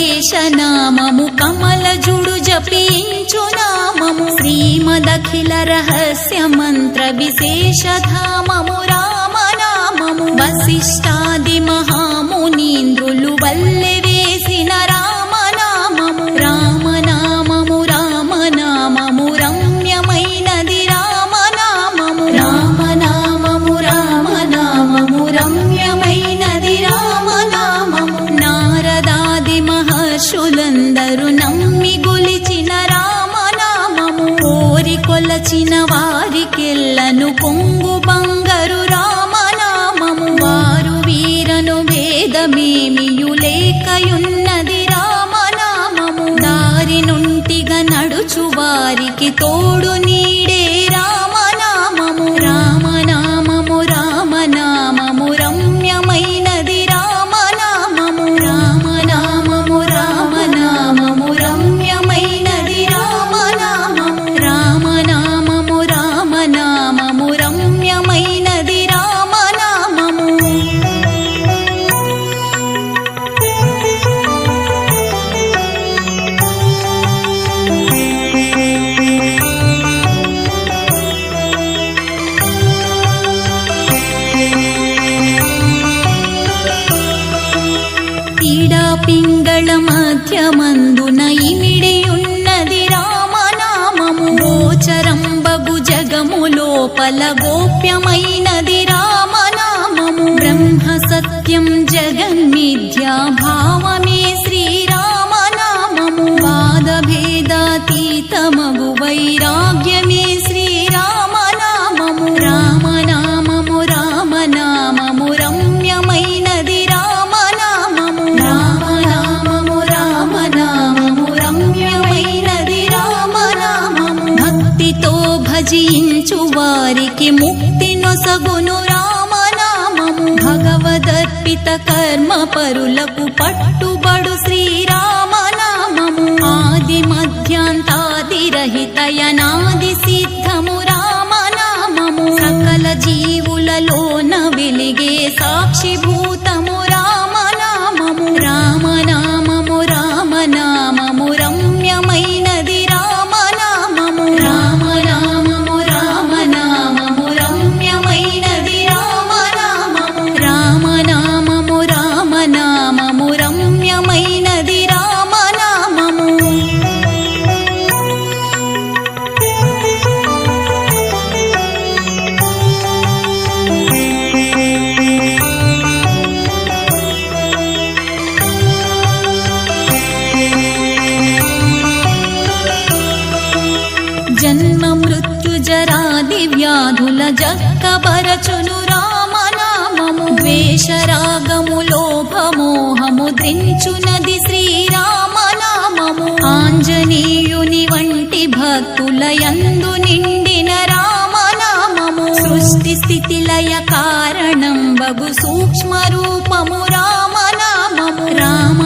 నామము కమల జుడు జపించు నామము. శ్రీమదఖిల రహస్య మంత్ర విశేషధామము రామనామము. వశిష్టాది మహామునీంద్రులు వల్లే ఎల్లను పొంగు బంగరు రామనామము వారు వీరను భేదమేమియులేకయున్నది రామనామము. దారి నుంటిగా నడుచు వారికి తోడు సకల గోప్యమైనది రామనామము. బ్రహ్మ సత్యం జగన్మిథ్యా భావ పరులకు పట్టుబడు శ్రీరామనామము. ఆది మధ్యాంతాది రహితయనా జన్మ మృత్యు జరాది వ్యాధుల జక్కబరచును రామనామము. వేషరాగము లోభమోహము దించునది శ్రీరామనామము. ఆంజనేయుని వంటి భక్తుల యందు నిండిన రామనామము. సృష్టి స్థితి లయ కారణం బగు సూక్ష్మ రూపము రామనామము. రామ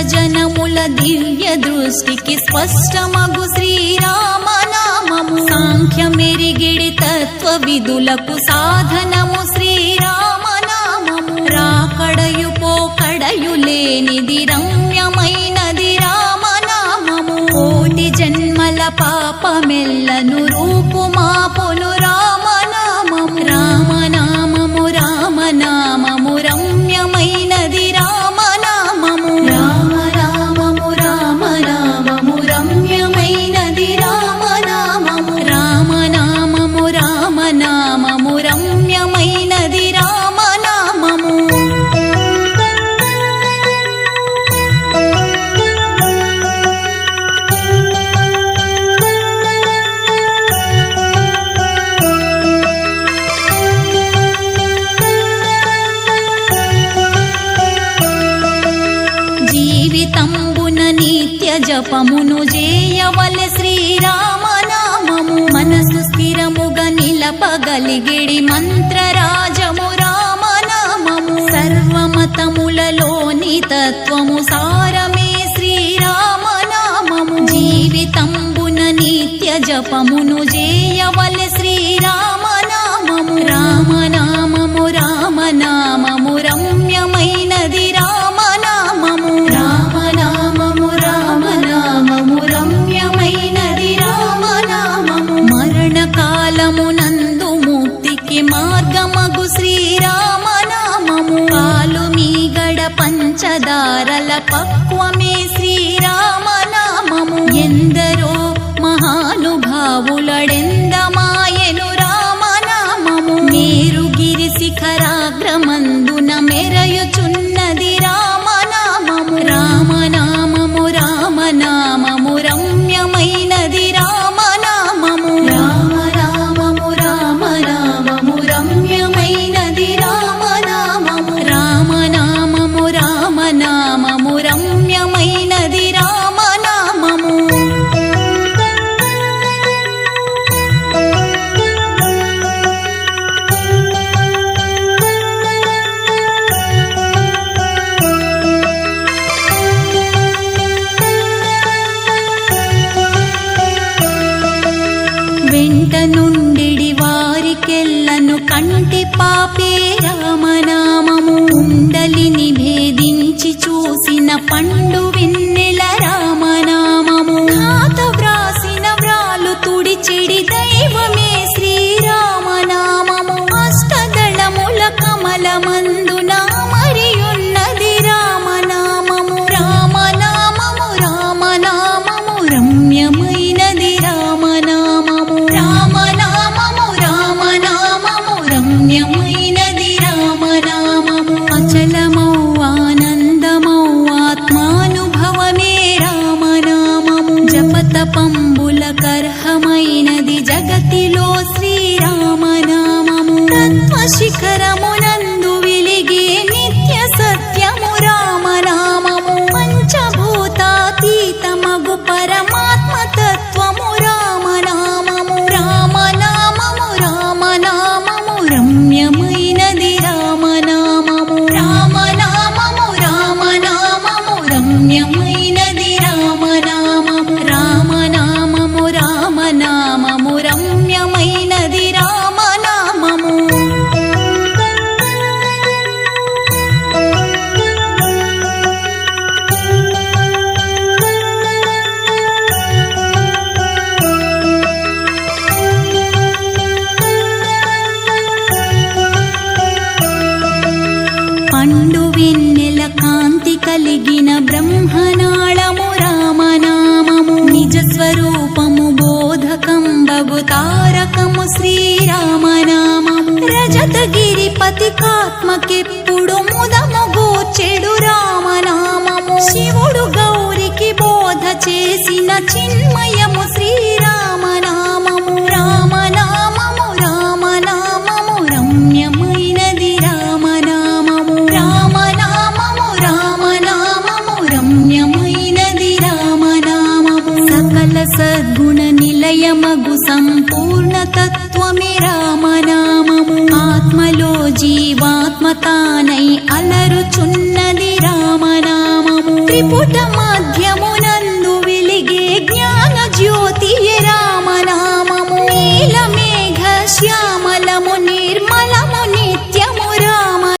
జనముల దివ్య దృష్టికి స్పష్టమగు శ్రీరామనామము. సాంఖ్య మెరిగిడి తత్వ విధులకు సాధనము శ్రీరామనామము. రాకడయు పోకడయు లేనిది రమ్యమైనది రామనామము. కోటి జన్మల పాపమెల్లను రూపుమాపును జపమును జేయవల శ్రీరామనామము. మనసు స్థిరముగ నిలపగలిగిడి మంత్రరాజము రామనామము. సర్వమతములలోని తత్వము సారమే శ్రీరామనామము. జీవితంబున నిత్య జపమును జేయవల పక్వమే శ్రీరామనామము. ఎందరో మహానుభావులడెందరో పంచిన పండు విన్న keep తానై అలరుచున్నది రామనామము. త్రిపుటమా